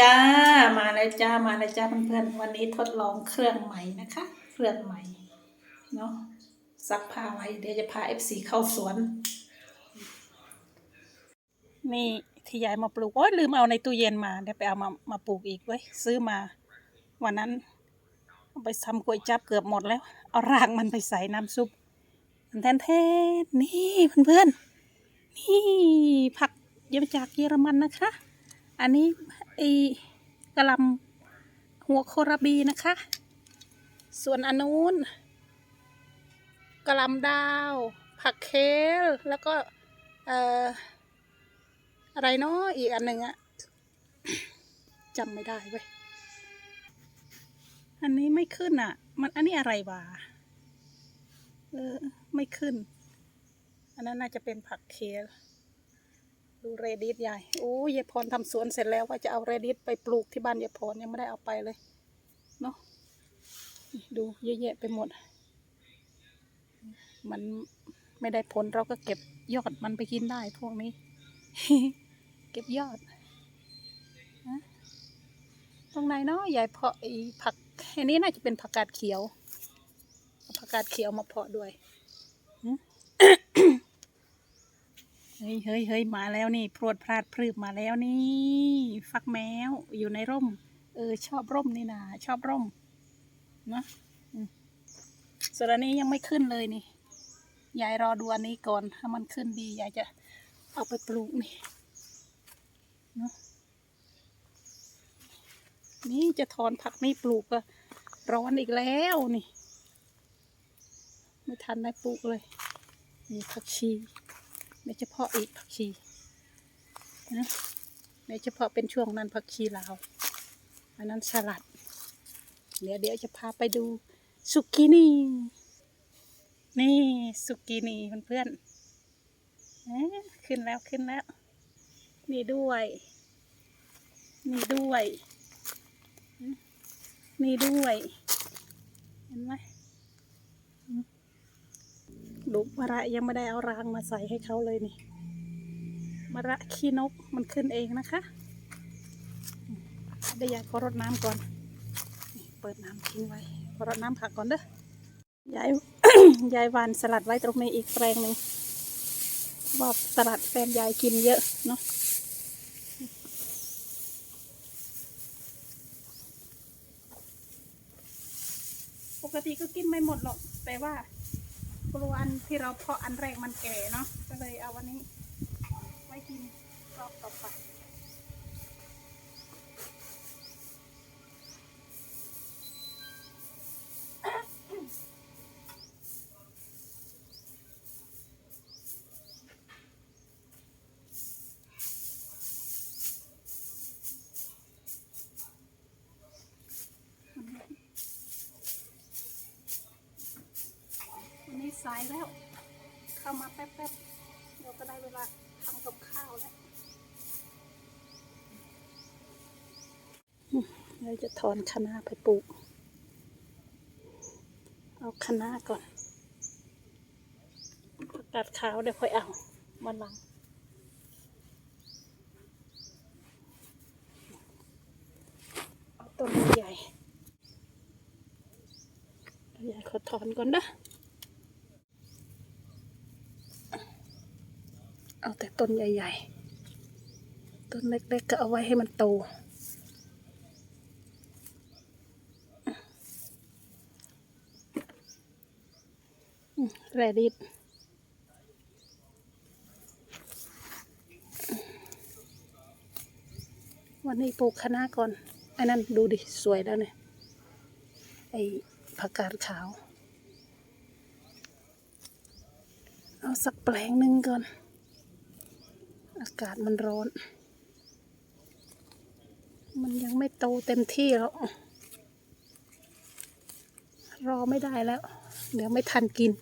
จ้ามาแล้วจ้ามาแล้วจ้าเพื่อนๆวันนี้ทดลองเครื่องใหม่นะคะ เครื่องใหม่เนาะซักผ้าไว้เดี๋ยวจะพาเอฟซีเข้าสวน นี่ที่ยายมาปลูกโอ้ยลืมเอาในตู้เย็นมาเดี๋ยวไปเอามามาปลูกอีกเว้ยซื้อมา วันนั้นไปทำก๋วยจับเกือบหมดแล้ว เอารากมันไปใส่น้ำซุปแทนแทนนี่เพื่อนๆนี่ผักเยอจากเยอรมันนะคะ อันนี้ไอ้กะลำหัวโคราบีนะคะ ส่วนอันนู้นกะลำดาว ผักเคลแล้วก็เอ่ออะไรเนาะอีกอันหนึ่งอะจำไม่ได้เว้ยอันนี้ไม่ขึ้นอะมันอันนี้อะไรวะเออไม่ขึ้น อันนั้นน่าจะเป็นผักเคล ดูเรดิสยายโอ้ยยายพรทำสวนเสร็จแล้วว่าจะเอาเรดิสไปปลูกที่บ้านยายพรยังไม่ได้เอาไปเลยเนาะดูเยอะแยะไปหมด มันไม่ได้ผลเราก็เก็บยอดมันไปกินได้พวกนี้ เก็บยอดตรงไหนเนาะยายเพาะไอ้ผักอันนี้น่าจะเป็นผักกาดเขียวผักกาดเขียวมาเพาะด้วยหึ เฮ้ยเฮ้ยเฮ้ยมาแล้วนี่พรวดพลาดพรืบมาแล้วนี่ ฟักแมวอยู่ในร่ม เออ ชอบร่มนี่นาชอบร่มเนอะส่วนอันนี้ยังไม่ขึ้นเลยนี่ยายรอดูอันนี้ก่อน ถ้ามันขึ้นดียายจะเอาไปปลูกนี่เนอะนี่จะถอนผักนี่ปลูกก็ร้อนอีกแล้วนี่ ไม่ทันได้ปลูกเลยนี่ผักชี ไม่เฉพาะอีกผักชีนะไม่เฉพาะเป็นช่วงนั้นผักชีลาวอันนั้นสลัด เดี๋ยวเดี๋ยวจะพาไปดูสุกินี่ นี่สุกินี่เพื่อนๆเอ๊ะขึ้นแล้วขึ้นแล้ว นี่ด้วย นี่ด้วย นี่ด้วย เห็นไหม ลูมะระยังไม่ได้เอารางมาใส่ให้เขาเลยนี่มะระขี้นกมันขึ้นเองนะคะเดี๋ยวยายขอรดน้ำก่อน เปิดน้ำทิ้งไว้ขอรดน้ำผักก่อนเด้อยายยายวานสลัดไว้ตรงนี้อีกแปลงหนึ่งว่าสลัดแฟนยายกินเยอะเนาะปกติก็กินไม่หมดหรอก แต่ว่า กลัวอันที่เราเพาะอันแรกมันแก่เนาะก็เลยเอาวันนี้ไว้กินรอบต่อไปายแล้ว เข้ามาแป๊บๆเราก็ได้เวลาทำกับข้าวแล้วเราจะถอนคะน้าไปปลูก เอาคะน้าก่อนผักกาดขาวเดี๋ยวค่อยเอามาหลังเอาต้นใหญ่ใหญ่ขอถอนก่อนนะ เอาแต่ต้นใหญ่ ๆ ต้นเล็กๆก็เอาไว้ให้มันโต แรดิสวันนี้ปลูกคะน้าก่อนอ้นั่นดูดิ สวยแล้วเนี่ย ไอ้ผักกาดขาว เอาสักแปลงหนึ่งก่อน อากาศมันร้อน มันยังไม่โตเต็มที่แล้วรอไม่ได้แล้ว เดี๋ยวไม่ทันกิน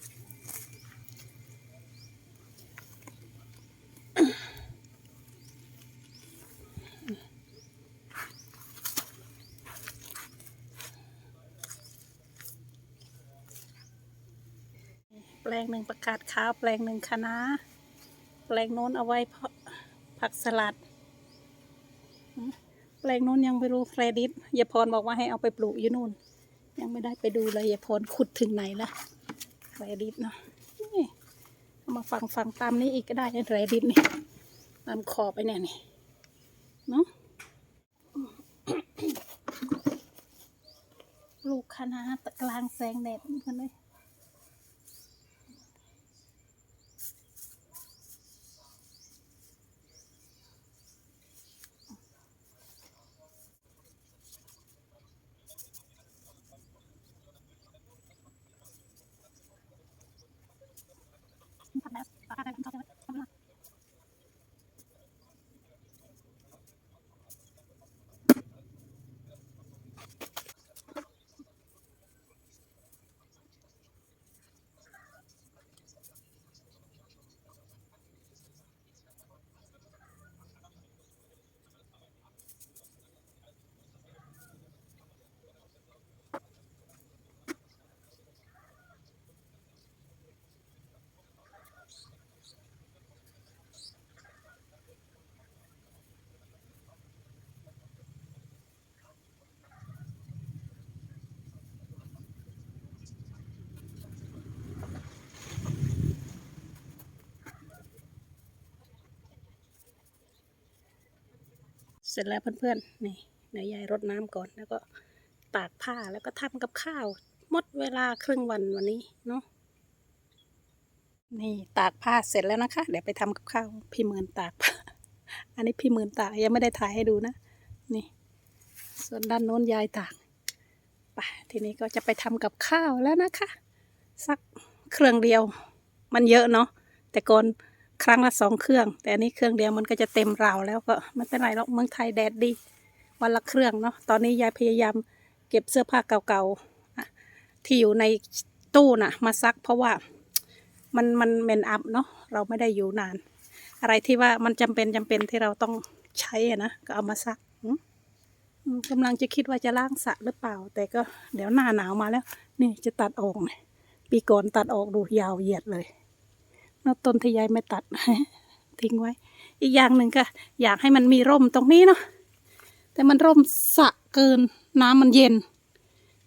แปลงหนึ่งประกาศขาวแปลงหนึ่งคะน้าแปลงโน้นเอาไว้เพาะ ผักสลัด แปลงนู้นยังไม่รู้เครดิตยายพรบอกว่าให้เอาไปปลูกอยู่นู่น ยังไม่ได้ไปดูเลยยายพรขุดถึงไหนละเครดิตเนาะนี่มาฟังฟังตามนี้อีกก็ได้เครดิตนี่ตามขอบไปเนี่ยนี่เนาะปลูกคณะกลางแสงแดดเหมือนกันเลย เสร็จแล้วเพื่อนๆ นี่เดี๋ยวยายรดน้ำก่อน แล้วก็ตากผ้าแล้วก็ทำกับข้าวหมดเวลาครึ่งวันวันนี้เนาะ นี่ตากผ้าเสร็จแล้วนะคะ เดี๋ยวไปทำกับข้าวพี่หมื่นตากผ้า อันนี้พี่หมื่นตากยังไม่ได้ถ่ายให้ดูนะ นี่ ส่วนด้านโน้นยายตากไปทีนี้ก็จะไปทำกับข้าวแล้วนะคะ สักเครื่องเดียว มันเยอะเนาะแต่ก่อน ครั้งละสองเครื่อง แต่อันนี้เครื่องเดียวมันก็จะเต็มราวแล้วก็ไม่เป็นไรหรอกเมืองไทยแดดดี วันละเครื่องเนาะตอนนี้ยายพยายามเก็บเสื้อผ้าเก่าๆที่อยู่ในตู้น่ะ มาซักเพราะว่ามันมันเมนอัพเนาะเราไม่ได้อยู่นาน อะไรที่ว่ามันจำเป็นจำเป็นที่เราต้องใช้อะนะก็เอามาซักอืมอืมกำลังจะคิดว่าจะล้างสระหรือเปล่า แต่ก็เดี๋ยวหน้าหนาวมาแล้ว นี่จะตัดออกปีก่อนตัดออกดูยาวเหยียดเลย นกต้นที่ยายไม่ตัด ทิ้งไว้ อีกอย่างหนึ่งก็อยากให้มันมีร่มตรงนี้เนาะแต่มันร่มสะเกินน้ำมันเย็น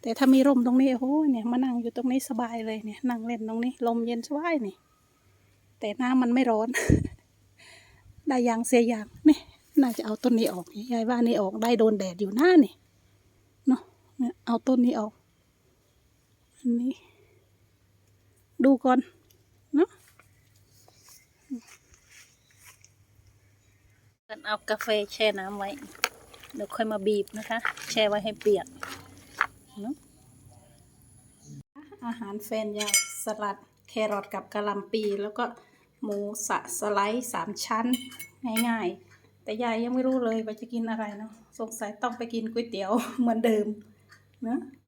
แต่ถ้ามีร่มตรงนี้โอ้โหเนี่ยมานั่งอยู่ตรงนี้สบายเลยเนี่ยนั่งเล่นตรงนี้ ลมเย็นสบายนี่ แต่น้ำมันไม่ร้อน ได้อยางเสียอย่างนี่น่าจะเอาต้นนี้ออกยายว่านี่ออกได้โดนแดดอยู่หน้านี่เนาะเอาต้นนี้ออกอันนี้ ดูก่อนเนาะ กัน เอากาแฟแช่น้ำไว้ เดี๋ยวค่อยมาบีบนะคะ แช่ไว้ให้เปียกเนอะอาหารแฟนยายสลัดแครอทกับกะหล่ำปีแล้วก็หมูสะสไลด์สามชั้น ง่ายๆ แต่ยายยังไม่รู้เลยว่าจะกินอะไรเนาะสงสัยต้องไปกินก๋วยเตี๋ยวเหมือนเดิมเนอะ